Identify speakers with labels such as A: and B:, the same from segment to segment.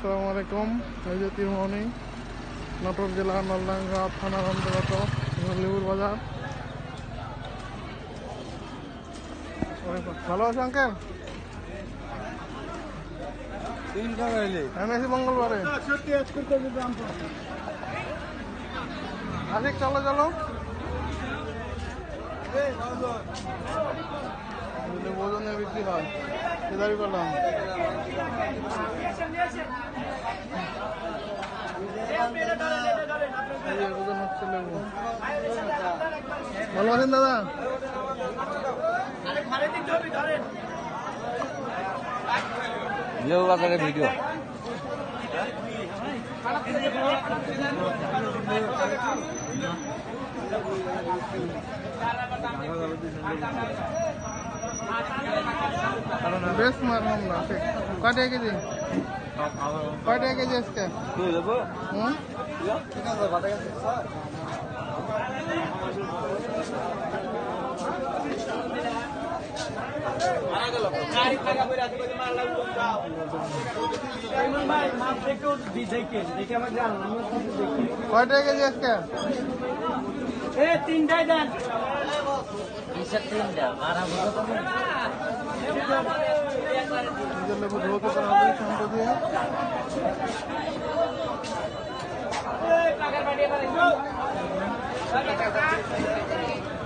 A: আসসালামু আলাইকুম। এই যে তীরমণি নাটোর জেলা নলডাঙ্গা থানার অন্তর্গত লেবুর বাজার। ভালো আছে আঙ্কেল? আমি আছি মঙ্গলবারে। আশিক চলো চলো। লেবু ওজনে বিক্রি হয়। সেদারি করলাম এই যে ওজন হচ্ছে লেবু ভালো আছেন দাদা
B: লেবু বাজারের ভিডিও
A: বেশ মারলাম না টাকা কেজি কয় টাকা কেজি আজকে? কয় টাকা কেজি আজকে?
C: তিনটাই দেন।
A: নিজের লেবু ধুতে করা হবে শ্যাম্পু দিয়ে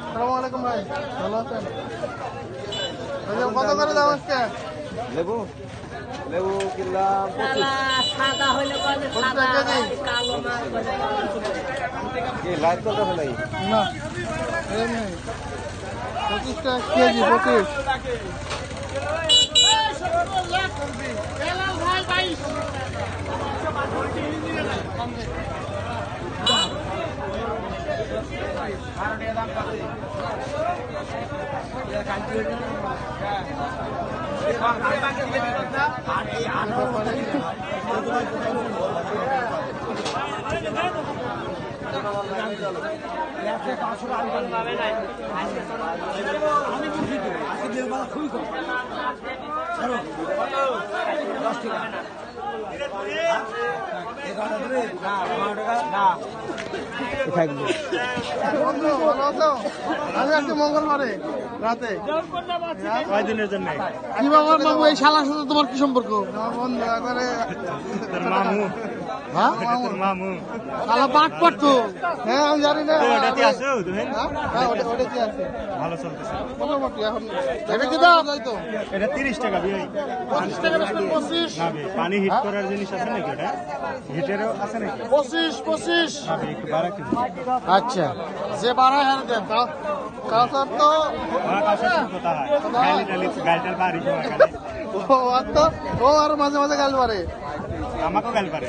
A: সালামু আলাইকুম ভাই ভালো আছেন? কত করে দাম আজকে?
B: লেবু লেবু কিনলাম
C: সাদা সাদা হইলে বলে
A: পঁচিশ
C: সাদা
A: টাকা কেজি?
C: কালো মাছ বলে
B: কি লাইট চলতেছে নাকি
A: না এই নেই পঁচিশ টাকা কেজি পঁচিশ বন্ধু ভালো আমি আজকে মঙ্গলবারে রাতে
D: জন্য
A: কি বাবার এই শালার সাথে তোমার কি সম্পর্ক?
D: মামু। মামু।
A: শালা পাট পাটতো হ্যাঁ আমি জানি না।
D: তো ওটাতে আছো তুমি
A: হ্যাঁ হ্যাঁ ওটা আছে?
D: ভালো চলতেছে।
A: মোটামুটি এখন এটা কি দাম? যাই তো।
D: এটা তিরিশ টাকা বিয়ে।
A: পঁচিশ টাকা বেচবেন পঁচিশ।
D: না বে, পানি হিট করার জিনিস আছে নাকি হিটেরও আছে নাকি?
A: পঁচিশ পঁচিশ।
D: না বে, একটু বাড়া
A: আচ্ছা যে বাড়ায় হার দেন তো
D: কথা হয়। গালি টালি গালটাল বাড়ি
A: ও আর তো ও আর মাঝে মাঝে গাল মারে।
D: నమ్మకం కలపరు